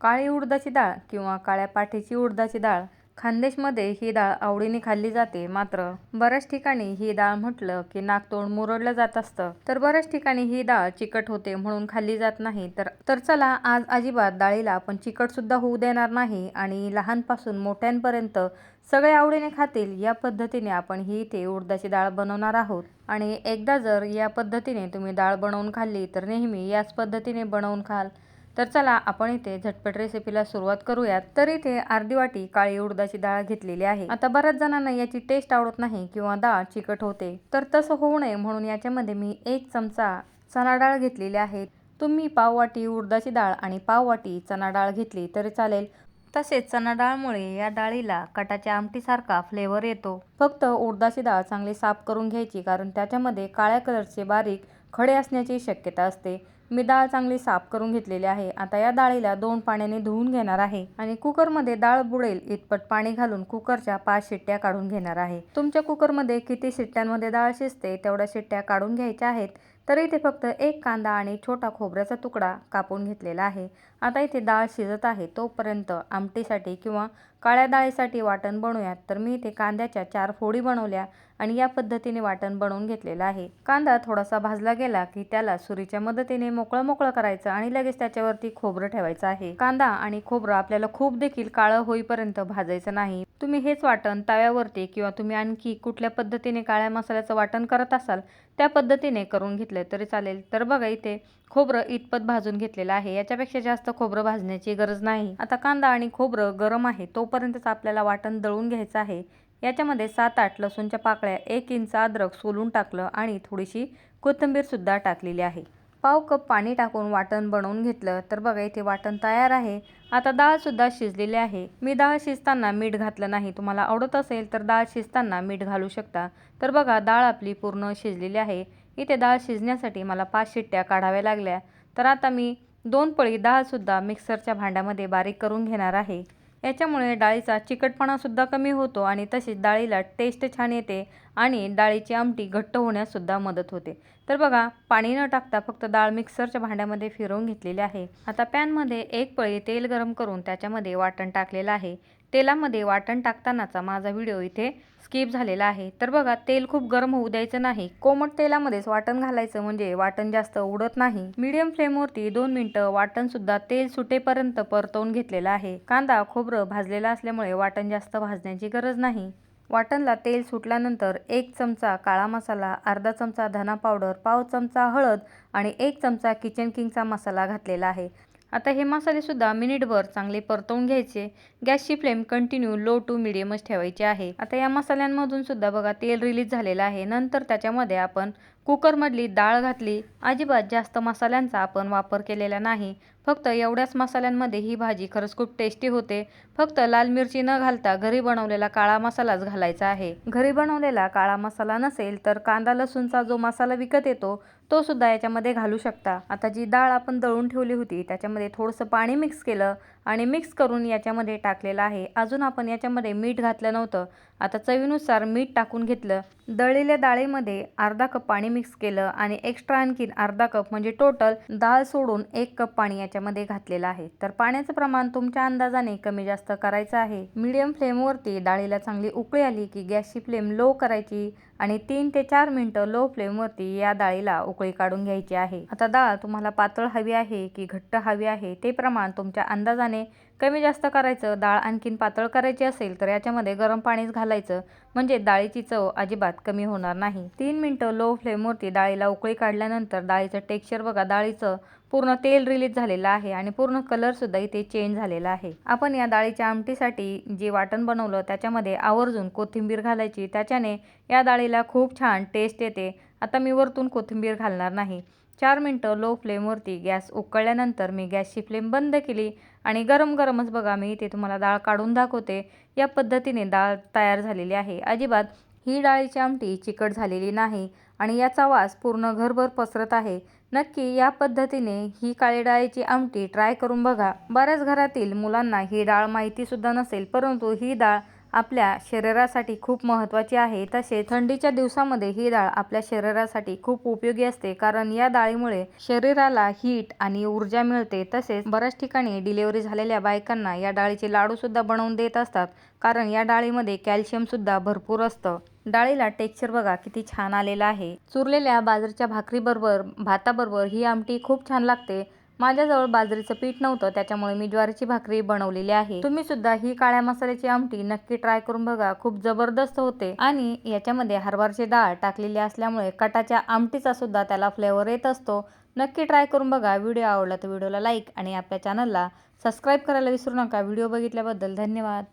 काळी उडदाची डाळ किंवा काळ्या पाठीची उडदाची डाळ. खानदेशमध्ये ही डाळ आवडीने खाल्ली जाते. मात्र बऱ्याच ठिकाणी ही डाळ म्हटलं की नाकतोंड मुरडलं जात असतं. तर बऱ्याच ठिकाणी ही डाळ चिकट होते म्हणून खाल्ली जात नाही. तर तर चला आज अजिबात डाळीला आपण चिकट सुद्धा होऊ देणार नाही आणि लहानपासून मोठ्यांपर्यंत सगळे आवडीने खातील या पद्धतीने आपण ही इथे उडदाची डाळ बनवणार आहोत. आणि एकदा जर या पद्धतीने तुम्ही डाळ बनवून खाल्ली तर नेहमी याच पद्धतीने बनवून खाल. तर चला आपण इथे झटपट रेसिपीला सुरुवात करूयात. तर इथे अर्धी वाटी काळी उडदाची डाळ घेतलेली आहे. आता बऱ्याच जणांना याची टेस्ट आवडत नाही किंवा डाळ चिकट होते. तर तसं होऊ नये म्हणून याच्यामध्ये मी एक चमचा चणा डाळ घेतलेली आहे. तुम्ही पाव वाटी उडदाची डाळ आणि पाव वाटी चणा डाळ घेतली तरी चालेल. तसेच चणा डाळमुळे या डाळीला कटाच्या आमटीसारखा फ्लेवर येतो. फक्त उडदाची डाळ चांगली साफ करून घ्यायची कारण त्याच्यामध्ये काळ्या कलरचे बारीक खडे असण्याची शक्यता असते. मी डाळ चांगली साफ करून घेतलेली आहे. आता या डाळीला दोन पाण्याने धुवून घेणार आहे आणि कुकरमध्ये डाळ बुडेल इतपत पाणी घालून कुकरच्या पाच शिट्ट्या काढून घेणार आहे. तुमच्या कुकरमध्ये किती शिट्ट्यांमध्ये डाळ शिजते तेवढ्या शिट्ट्या काढून घ्यायच्या आहेत. तर इथे फक्त एक कांदा आणि छोटा खोबऱ्याचा तुकडा कापून घेतलेला आहे. आता इथे डाळ शिजत आहे तोपर्यंत आमटीसाठी किंवा काळ्या डाळीसाठी वाटण बनवूयात. तर मी इथे कांद्याच्या चार फोडी बनवल्या. आणि या पद्धतीने वाटण बनवून घेतलेलं आहे. कांदा थोडासा भाजला गेला की त्याला सुरीच्या मदतीने मोकळं मोकळं करायचं आणि लगेच त्याच्यावरती खोबरं ठेवायचं आहे. कांदा आणि खोबरं आपल्याला खूप देखील काळं होईपर्यंत भाजायचं नाही. तुम्ही हेच वाटण तव्यावरती किंवा तुम्ही आणखी कुठल्या पद्धतीने काळ्या मसाल्याचं वाटण करत असाल त्या पद्धतीने करून घेतलं तरी चालेल. तर बघा इथे खोबरं इतपत भाजून घेतलेलं आहे. याच्यापेक्षा जास्त खोबरं भाजण्याची गरज नाही. आता कांदा आणि खोबरं गरम आहे तोपर्यंतच आपल्याला वाटण दळून घ्यायचं आहे. याच्यामध्ये सात आठ लसूणच्या पाकळ्या एक इंच अद्रक सोलून टाकलं आणि थोडीशी कोथिंबीरसुद्धा टाकलेली आहे. पाव कप पाणी टाकून वाटण बनवून घेतलं. तर बघा इथे वाटण तयार आहे. आता डाळसुद्धा शिजलेली आहे. मी डाळ शिजताना मीठ घातलं नाही. तुम्हाला आवडत असेल तर डाळ शिजताना मीठ घालू शकता. तर बघा डाळ आपली पूर्ण शिजलेली आहे. इथे डाळ शिजण्यासाठी मला पाच शिट्ट्या काढाव्या लागल्या. तर आता मी दोन पळी डाळसुद्धा मिक्सरच्या भांड्यामध्ये बारीक करून घेणार आहे. याच्यामुळे डाळीचा चिकटपणासुद्धा कमी होतो आणि तसेच डाळीला टेस्ट छान येते आणि डाळीची आमटी घट्ट होण्यासुद्धा मदत होते. तर बघा पाणी न टाकता फक्त डाळ मिक्सरच्या भांड्यामध्ये फिरवून घेतलेली आहे. आता पॅनमध्ये एक पळी तेल गरम करून त्याच्यामध्ये वाटण टाकलेलं आहे. तेलामध्ये वाटण टाकतानाचा माझा व्हिडिओ इथे स्किप झालेला आहे. तर बघा तेल खूप गरम होऊ द्यायचं नाही. कोमट तेलामध्येच वाटण घालायचं म्हणजे वाटण जास्त उडत नाही. मीडियम फ्लेमवरती दोन मिनटं वाटण सुद्धा तेल सुटेपर्यंत परतवून घेतलेलं आहे. कांदा खोबरं भाजलेला असल्यामुळे वाटण जास्त भाजण्याची गरज नाही. वाटणला तेल सुटल्यानंतर एक चमचा काळा मसाला अर्धा चमचा धना पावडर पाव चमचा हळद आणि एक चमचा किचन किंगचा मसाला घातलेला आहे. आता हे मसालेसुद्धा मिनिटभर चांगले परतवून घ्यायचे. गॅसची फ्लेम कंटिन्यू लो टू मिडियमच ठेवायची आहे. आता या मसाल्यांमधून सुद्धा बघा तेल रिलीज झालेलं आहे. नंतर त्याच्यामध्ये आपण कुकरमधली डाळ घातली अजिबात जास्त मसाल्यांचा आपण वापर केलेला नाही. फक्त एवढ्याच मसाल्यांमध्ये ही भाजी खरंच खूप टेस्टी होते. फक्त लाल मिरची न घालता घरी बनवलेला काळा मसालाच घालायचा आहे. घरी बनवलेला काळा मसाला नसेल तर कांदा लसूणचा जो मसाला विकत येतो तो सुद्धा याच्यामध्ये घालू शकता. आता जी डाळ आपण दळून ठेवली होती त्याच्यामध्ये थोडंसं पाणी मिक्स केलं आणि मिक्स करून याच्यामध्ये टाकलेलं आहे. अजून आपण याच्यामध्ये मीठ घातलं नव्हतं. आता चवीनुसार मीठ टाकून घेतलं. दळलेल्या डाळीमध्ये अर्धा कप पाणी मिक्स केलं आणि एक्स्ट्रा आणखीन अर्धा कप म्हणजे टोटल डाळ सोडून एक कप पाणी याच्यामध्ये घातलेलं आहे. तर पाण्याचं प्रमाण तुमच्या अंदाजाने कमी जास्त करायचं आहे. मीडियम फ्लेमवरती डाळीला चांगली उकळी आली की गॅसची फ्लेम लो करायची आणि तीन ते चार मिनटं लो फ्लेमवरती या डाळीला उकळी काढून घ्यायची आहे. आता डाळ तुम्हाला पातळ हवी आहे की घट्ट हवी आहे ते प्रमाण तुमच्या अंदाजाने कमी जास्त करायचं डाळ आणखीन पातळ करायची असेल तर याच्यामध्ये गरम पाणीच घालायचं. म्हणजे डाळीची चव अजिबात कमी होणार नाही. तीन मिनटं लो फ्लेमवरती डाळीला उकळी काढल्यानंतर डाळीचं टेक्स्चर बघा डाळीचं पूर्ण तेल रिलीज झालेलं आहे आणि पूर्ण कलरसुद्धा इथे चेंज झालेला आहे. आपण या डाळीच्या आमटीसाठी जे वाटण बनवलं त्याच्यामध्ये आवर्जून कोथिंबीर घालायची. त्याच्याने या डाळीला खूप छान टेस्ट येते. आता मी वरतून कोथिंबीर घालणार नाही. चार मिनटं लो फ्लेमवरती गॅस उकळल्यानंतर मी गॅसची फ्लेम बंद केली. आणि गरम गरमच बघा मी इथे तुम्हाला डाळ काढून दाखवते. या पद्धतीने डाळ तयार झालेली आहे. अजिबात ही डाळीची आमटी चिकट झालेली नाही आणि याचा वास पूर्ण घरभर पसरत आहे. नक्की या पद्धतीने ही काळी डाळीची आमटी ट्राय करून बघा. बऱ्याच घरातील मुलांना ही डाळ माहितीसुद्धा नसेल परंतु ही डाळ आपल्या शरीरासाठी खूप महत्त्वाची आहे. तसे थंडीच्या दिवसामध्ये ही डाळ आपल्या शरीरासाठी खूप उपयोगी असते. कारण या डाळीमुळे शरीराला हीट आणि ऊर्जा मिळते. तसेच बऱ्याच ठिकाणी डिलिव्हरी झालेल्या बायकांना या डाळीचे लाडू सुद्धा बनवून देत असतात. कारण या डाळीमध्ये कॅल्शियम सुद्धा भरपूर असतं. डाळीला टेक्स्चर बघा किती छान आलेलं आहे. चुरलेल्या बाजरीच्या भाकरीबरोबर भाताबरोबर ही आमटी खूप छान लागते. माझ्याजवळ बाजरीचं पीठ नव्हतं त्याच्यामुळे मी ज्वारीची भाकरी बनवलेली आहे. तुम्ही सुद्धा ही काळ्या मसाल्याची आमटी नक्की ट्राय करून बघा खूप जबरदस्त होते. आणि याच्यामध्ये हरभरची डाळ टाकलेली असल्यामुळे कटाच्या आमटीचा सुद्धा त्याला फ्लेवर येत असतो. नक्की ट्राय करून बघा व्हिडिओ आवडला तर व्हिडिओला लाईक आणि आपल्या चॅनलला सबस्क्राईब करायला विसरू नका. व्हिडिओ बघितल्याबद्दल धन्यवाद.